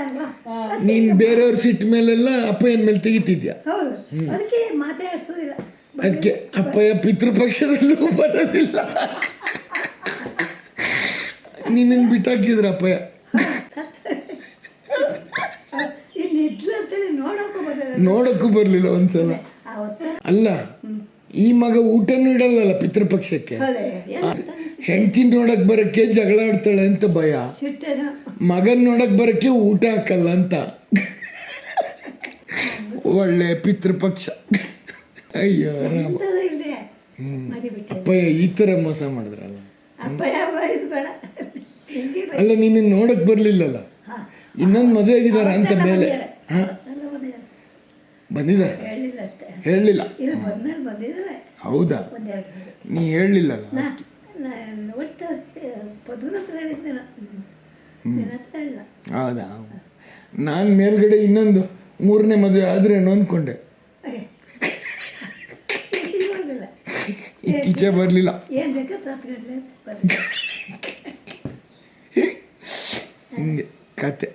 ಅಲ್ವಾ ನೀನ್ ಬೇರೆಯವ್ರ ಸಿಟ್ಟ ಮೇಲೆಲ್ಲ ಅಪ್ಪಯ್ಯನ ಮೇಲೆ ತೆಗಿತಿದ್ಯಾ? ಹೌದು. ಅದಕ್ಕೆ ಮಾತಾಡ್ಸೋದಿಲ್ಲ. ಅದಕ್ಕೆ ಅಪ್ಪಯ್ಯ ಪಿತೃಪಕ್ಷದಲ್ಲೂ ಬರೋದಿಲ್ಲ. ನಿನ್ನನ್ನು ಬಿಟ್ಟಾಕಿದ್ರ ಅಪ್ಪಯ್ಯ? ಇನ್ನು ಇದ್ಲು ಅಂತೇಳಿ ನೋಡೋಕ್ಕೂ ಬರೋದಿಲ್ಲ. ನೋಡಕ್ಕೂ ಬರಲಿಲ್ಲ ಒಂದ್ಸಲ. ಅವತ್ತ ಅಲ್ಲ ಈ ಮಗ ಊಟನೂ ಇಡಲ್ಲಲ್ಲ ಪಿತೃಪಕ್ಷಕ್ಕೆ? ಹೆಂಡತಿ ನೋಡಕ್ ಬರಕ್ಕೆ ಜಗಳ ಆಡ್ತಾಳೆ ಅಂತ ಭಯ. ಮಗನ್ ನೋಡಕ್ ಬರಕ್ಕೆ ಊಟ ಹಾಕಲ್ಲ ಅಂತ. ಒಳ್ಳೆ ಪಿತೃಪಕ್ಷ. ಅಯ್ಯೋ ರಾಮ. ಅಪ್ಪಯ್ಯ ಈ ಥರ ಮೋಸ ಮಾಡಿದ್ರಲ್ಲ? ಅಲ್ಲ ನಿನ್ನ ನೋಡಕ್ ಬರ್ಲಿಲ್ಲಲ್ಲ. ಇನ್ನೊಂದು ಮದುವೆ ಆಗಿದಾರ ಅಂತ ಮೇಲೆ? ಹಾ. ಬಂದಿದ್ದಾರೆ. ಹೇಳಲಿಲ್ಲ ಹೌದಾ? ನೀ ನಾನು ಒಟ್ಟು ಪದುನ ಹತ್ರ ಹೇಳಿದ್ದೆ ನಾನು ನಿನ್ನ ಹತ್ರ ಹೇಳಿಲ್ಲ ಹೌದಾ? ನಾನು ಮೇಲ್ಗಡೆ ಇನ್ನೊಂದು ಮೂರನೇ ಮದುವೆ ಆದರೆ ಅಂದ್ಕೊಂಡೆ. ತಿಳ್ಕೊಳ್ಳೋದಿಲ್ಲ ಇತ್ತೀಚೆ ಬರಲಿಲ್ಲ. ಏನು ಹಿಂಗೆ ಕತೆ.